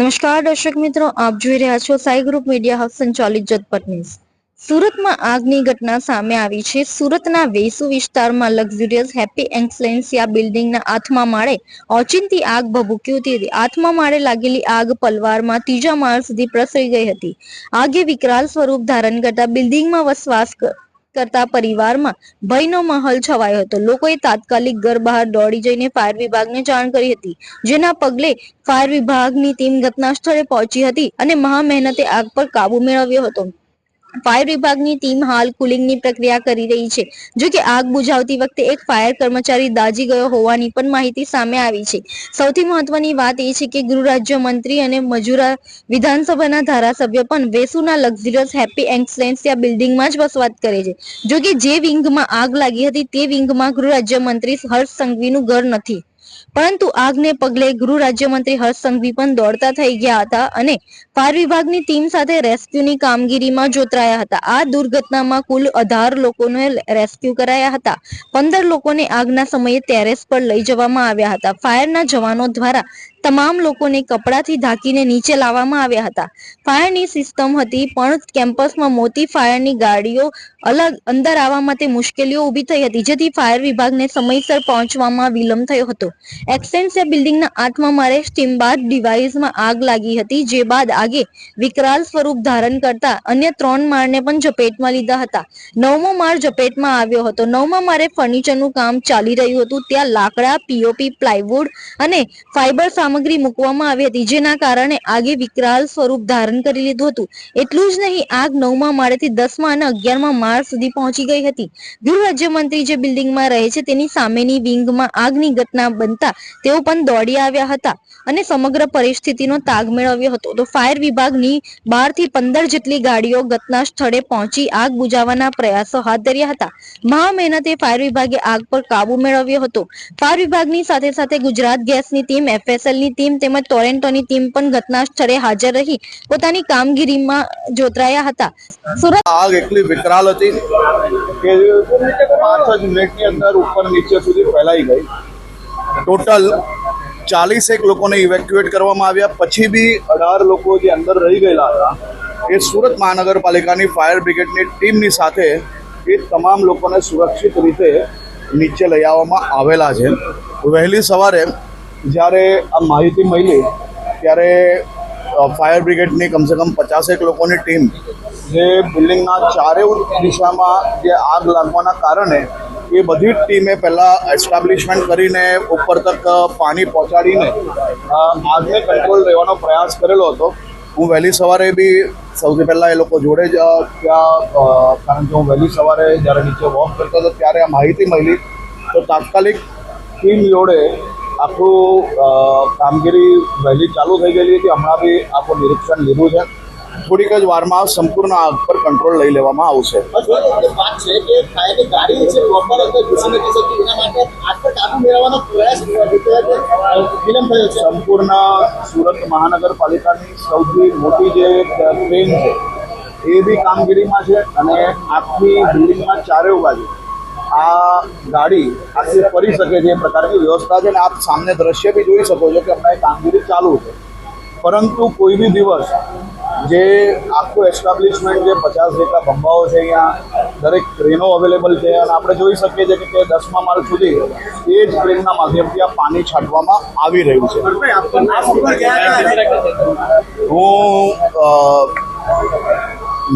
નમસ્કાર દર્શક મિત્રો, આપ જોઈ રહ્યા છો સાઈ ગ્રુપ મીડિયા હાઉસ સંચાલિત જતપટ ન્યૂઝ. સુરતમાં આગની ઘટના સામે આવી છે. સુરતના વેસુ વિસ્તારમાં લક્ઝુરિયસ, હેપી એક્સલેન્સિયા બિલ્ડિંગના આઠમા માળે ઓચિંતી આગ ભભૂકી હતી. આઠમા માળે લાગેલી આગ પલવારમાં ત્રીજા માળ સુધી પ્રસરી ગઈ હતી. આગે વિકરાલ સ્વરૂપ ધારણ કરતા બિલ્ડિંગમાં વસવાસ કરતા પરિવારમાં ભયનો માહોલ છવાયો હતો. લોકોએ તાત્કાલિક ઘર બહાર દોડી જઈને ફાયર વિભાગને જાણ કરી હતી. જેના પગલે ફાયર વિભાગની ટીમ ઘટના સ્થળે પહોંચી હતી અને મહા મહેનતે આગ પર કાબુ મેળવ્યો હતો. ફાયર વિભાગની ટીમ હાલ કુલિંગની પ્રક્રિયા કરી રહી છે. જો કે આગ બુઝાવતી વખતે એક ફાયર કર્મચારી દાઝી ગયો હોવાની પણ માહિતી સામે આવી છે. સૌથી મહત્વની વાત એ છે કે ગૃહ રાજ્ય મંત્રી અને મજૂરા વિધાનસભાના ધારાસભ્ય પણ વેસુના લક્ઝરિયસ હેપી એક્સલેન્સિયા બિલ્ડિંગમાં જ વસવાટ કરે છે. જો કે જે વિંગમાં આગ લાગી હતી તે વિંગમાં ગૃહ રાજ્ય મંત્રી હર્ષ સંઘવીનું ઘર નથી. પરંતુ આગને પગલે ગૃહ રાજ્યમંત્રી હર્ષ સંઘવી પણ દોડતા થઈ ગયા હતા અને ફાયર વિભાગની ટીમ સાથે રેસ્ક્યુની કામગીરીમાં જોતરાયા હતા. આ દુર્ઘટનામાં કુલ અઢાર લોકોને રેસ્ક્યુ કરાયા હતા. પંદર લોકોને આગના સમયે ટેરેસ પર લઈ જવામાં આવ્યા હતા. ફાયરના જવાનો દ્વારા તમામ લોકોને કપડાથી ઢાંકીને નીચે લાવવામાં આવ્યા હતા. ફાયરની સિસ્ટમ હતી, પણ કેમ્પસમાં મોટી ફાયરની ગાડીઓ અલગ અંદર આવવા માટે મુશ્કેલીઓ ઊભી થઈ હતી, જેથી ફાયર વિભાગને સમયસર પહોંચવામાં વિલંબ થયો હતો. એક્સટેન્સિયા બિલ્ડિંગના આઠમા માળે સ્ટીમબાદ ડિવાઇસમાં આગ લાગી હતી, જે બાદ આગે વિકરાલ સ્વરૂપ ધારણ કરતા અન્ય ત્રણ માળને પણ ઝપેટમાં લીધા હતા. નવમો માળ ઝપેટમાં આવ્યો હતો. નવમા માળે ફર્નિચરનું કામ ચાલી રહ્યું હતું, ત્યાં લાકડા, પીઓપી, પ્લાયવુડ અને ફાઇબર સામગ્રી મૂકવામાં આવી હતી, જેના કારણે આગે વિકરાલ સ્વરૂપ ધારણ કરી લીધું હતું. એટલું જ નહીં, આગ નવમા માળેથી દસમા અને અગિયારમા માળ સુધી પહોંચી ગઈ હતી. ગૃહ રાજ્યમંત્રી જે બિલ્ડિંગમાં રહે છે, તેની સામેની વિંગમાં આગની ઘટના બનતા તેઓ પણ દોડી આવ્યા હતા અને સમગ્ર પરિસ્થિતિનો તાગ મેળવ્યો હતો. તો ફાયર વિભાગની બારથી પંદર જેટલી ગાડીઓ ઘટના સ્થળે પહોંચી આગ બુજાવવાના પ્રયાસો હાથ ધર્યા હતા. મહા મહેનતે ફાયર વિભાગે આગ પર કાબુ મેળવ્યો હતો. ફાયર વિભાગની સાથે સાથે ગુજરાત ગેસની ટીમ એફએસએલ ની ટીમ તેમજ ટોરેન્ટોની ટીમ પણ ઘટના સ્થળે હાજર રહી. પોતાની કામગીરીમાં જોતરાયા હતા. સુરત આગ એટલી વિકરાલ હતી કે પાંચ જ મિનિટની અંદર ઉપર નીચે સુધી ફેલાઈ ગઈ. ટોટલ ચાલીસેક લોકોને ઇવેક્યુએટ કરવામાં આવ્યા. પછી બી અઢાર લોકો જે અંદર રહી ગયેલા હતા, એ સુરત મહાનગરપાલિકાની ફાયર બ્રિગેડની ટીમની સાથે એ તમામ લોકોને સુરક્ષિત રીતે નીચે લઈ આવવામાં આવેલા છે. વહેલી સવારે જ્યારે આ માહિતી મળી, ત્યારે ફાયર બ્રિગેડની કમસે કમ પચાસેક લોકોની ટીમ જે બિલ્ડિંગના ચારેય દિશામાં જે આગ લાગવાના કારણે એ બધી જ ટીમે પહેલાં એસ્ટાબ્લિશમેન્ટ કરીને ઉપર તક પાણી પહોંચાડીને આગને કંટ્રોલ રહેવાનો પ્રયાસ કરેલો હતો. હું વહેલી સવારે બી સૌથી પહેલાં એ લોકો જોડે જ ત્યાં કારણ કે હું વહેલી સવારે જ્યારે નીચે વોક કરતો હતો, ત્યારે આ માહિતી મળી. તો તાત્કાલિક ટીમ જોડે આખું કામગીરી વહેલી ચાલુ થઈ ગયેલી હતી. હમણાં બી આખું નિરીક્ષણ લીધું છે. થોડીક જ વારમાં સંપૂર્ણ આગ પર કંટ્રોલ લઈ લેવામાં આવશે. સંપૂર્ણ સુરત મહાનગરપાલિકાની સૌથી મોટી જે ટ્રેન છે એ બી કામગીરીમાં છે અને આખી બિલ્ડિંગમાં ચારે બાજુ આ ગાડી આખી ફરી શકે છે એ પ્રકારની વ્યવસ્થા છે અને આપ સામને દ્રશ્ય બી જોઈ શકો છો કે હમણાં કામગીરી ચાલુ છે. પરંતુ કોઈ બી દિવસ જે આખું એસ્ટાબ્લિશમેન્ટ જે પચાસ જેટલા ભંભાઓ છે અહીંયા, દરેક ટ્રેનો અવેલેબલ છે અને આપણે જોઈ શકીએ છીએ કે દસમા માલ સુધી એ જ ટ્રેનના માધ્યમથી આ પાણી છાંટવામાં આવી રહ્યું છે. હું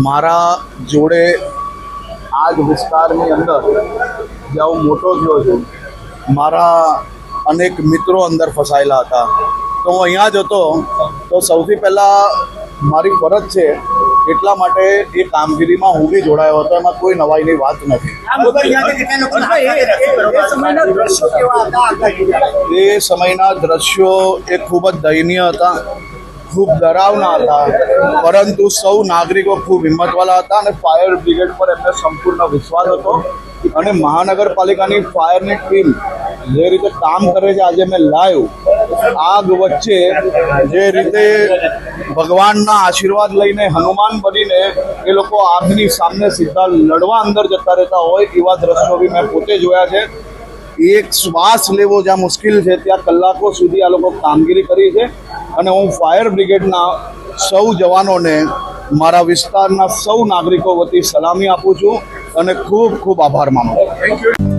મારા જોડે આ જ વિસ્તારની અંદર જ્યાં હું મોટો થયો છું મારા અનેક મિત્રો અંદર ફસાયેલા હતા. તો હું અહીંયા જ હતો તો સૌથી પહેલાં મારી ફરજ છે એટલા માટે એ કામગીરીમાં હું બી જોડાયો હતો એમાં કોઈ નવાઈની વાત નથી. એ સમયના દ્રશ્યો એ ખૂબ જ દયનીય હતા. ખૂબ ડરાવના હતા. પરંતુ સૌ નાગરિકો ખૂબ હિંમતવાળા હતા અને ફાયર બ્રિગેડ પર એમને સંપૂર્ણ વિશ્વાસ હતો. અને મહાનગરપાલિકાની ફાયરની ટીમ જે રીતે કામ કરે છે, આજે મેં લાઈવ, આગ વચ્ચે જે રીતે ભગવાનના આશીર્વાદ લઈને હનુમાન બનીને એ લોકો આગની સામે સીધા લડવા અંદર જતા રહેતા હોય, એવા દ્રશ્યો બી મેં પોતે જોયા છે. એક શ્વાસ લેવો જ્યાં મુશ્કેલ છે, ત્યાં કલાકો સુધી આ લોકો કામગીરી કરી છે. અને હું ફાયર બ્રિગેડના સૌ જવાનોને મારા વિસ્તારના સૌ નાગરિકો વતી સલામી આપું છું અને ખૂબ ખૂબ આભાર માનું છું.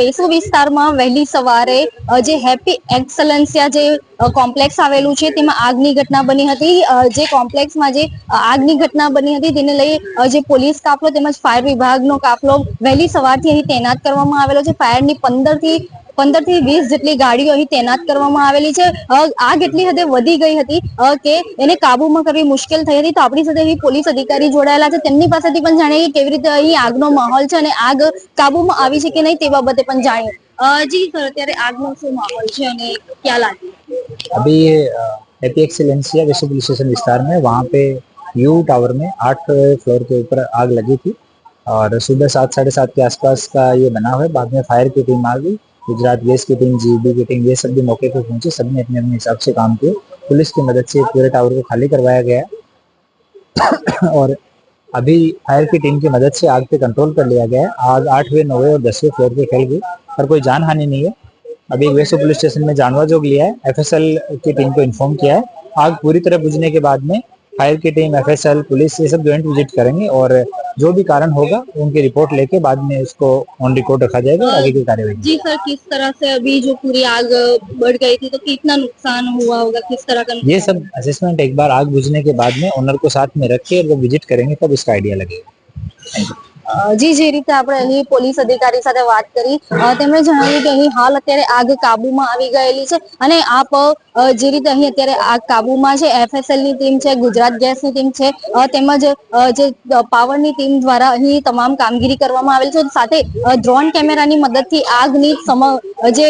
વેસુ વિસ્તારમાં વહેલી સવારે જે હેપી એક્સલન્સિયા જે કોમ્પ્લેક્સ આવેલું છે, તેમાં આગની ઘટના બની હતી. જે કોમ્પ્લેક્સમાં જે આગની ઘટના બની હતી, તેને લઈ જે પોલીસ કાફલો તેમજ ફાયર વિભાગનો કાફલો વહેલી સવારથી અહીં તૈનાત કરવામાં આવેલો છે. ફાયરની પંદરથી પંદર થી વીસ જેટલી ગાડીઓ અહીં તૈનાત કરવામાં આવેલી છે અ, આગ એટલી હદે વધી ગઈ હતી અ, કે એને કાબુમાં કરવી મુશ્કેલ થઈ હતી તો આપણી સાથે અહીં પોલીસ અધિકારી જોડાયેલા છે તેમની પાસેથી પણ જાણીએ કે કેવી રીતે અહીં આગનો માહોલ છે અને આગ કાબુમાં આવી છે કે નહીં તે બાબતે પણ જાણીએ અ, જી સર અત્યારે આગનો શું માહોલ છે અને ક્યાં લાગી अभी ये हैप्पी एक्सीलेंसिया विश्व पुलिस स्टेशन विस्तार में वहाँ पे यू टावर में आठ फ्लोर के ऊपर आग लगी थी और सुबह सात साढ़े सात के आसपास का ये बना हुआ है बाद में फायर की टीम आ गई गुजरात गैस की टीम जीबी की टीम ये सब भी मौके पर पहुँचे। सबने अपने अपने हिसाब से काम किए पुलिस की मदद से पूरे टावर को खाली करवाया गया। और अभी फायर की टीम की मदद से आग पे कंट्रोल कर लिया गया। है आग आठवें नौवें और दसवें फ्लोर पे फैल गई पर कोई जान हानि नहीं है। अभी वेसो पुलिस स्टेशन में जानवा जोग लिया है। एफएसएल की टीम को इन्फॉर्म किया है। आग पूरी तरह बुझने के बाद में फायर की टीम एफएसएल पुलिस ये सब ज्वाइंट विज़िट करेंगे और जो भी कारण होगा उनकी रिपोर्ट लेके बाद में उसको ऑन रिकॉर्ड रखा जाएगा आगे की कार्यवाही जी सर किस तरह से अभी जो पूरी आग बढ़ गई थी तो कितना नुकसान हुआ होगा किस तरह का ये सब असेसमेंट एक बार आग बुझने के बाद में ओनर को साथ में रख के जब विज़िट करेंगे तब इसका आइडिया लगेगा। थैंक यू અ, જી, જે રીતે આપણે અહીં પોલીસ અધિકારી સાથે વાત કરી. તેમણે જણાવ્યું કે અહીં હાલ અત્યારે આગ કાબુમાં આવી ગયેલી છે અને આપ જે રીતે અહીં અત્યારે આગ કાબુમાં છે એફએસએલની ટીમ છે, ગુજરાત ગેસની ટીમ છે તેમજ જે પાવરની ટીમ દ્વારા અહીં તમામ કામગીરી કરવામાં આવેલ છે. સાથે ડ્રોન કેમેરાની મદદથી આગની સમ જે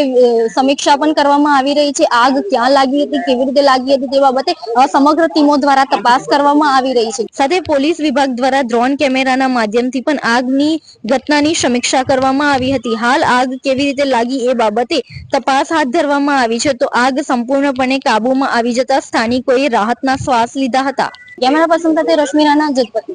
સમીક્ષા પણ કરવામાં આવી રહી છે. આગ ક્યાં લાગી હતી કેવી રીતે લાગી હતી તે બાબતે સમગ્ર ટીમો દ્વારા તપાસ કરવામાં આવી રહી છે. સાથે પોલીસ વિભાગ દ્વારા ડ્રોન કેમેરાના માધ્યમથી પણ આગની ઘટનાની સમીક્ષા કરવામાં આવી હતી. હાલ આગ કેવી રીતે લાગી એ બાબતે તપાસ હાથ ધરવામાં આવી છે. તો આગ સંપૂર્ણપણે કાબુમાં આવી જતા સ્થાનિકોએ રાહતના શ્વાસ લીધા હતા. કેમેરા પર્સન સાથે રશ્મિ રાણા જગપતિ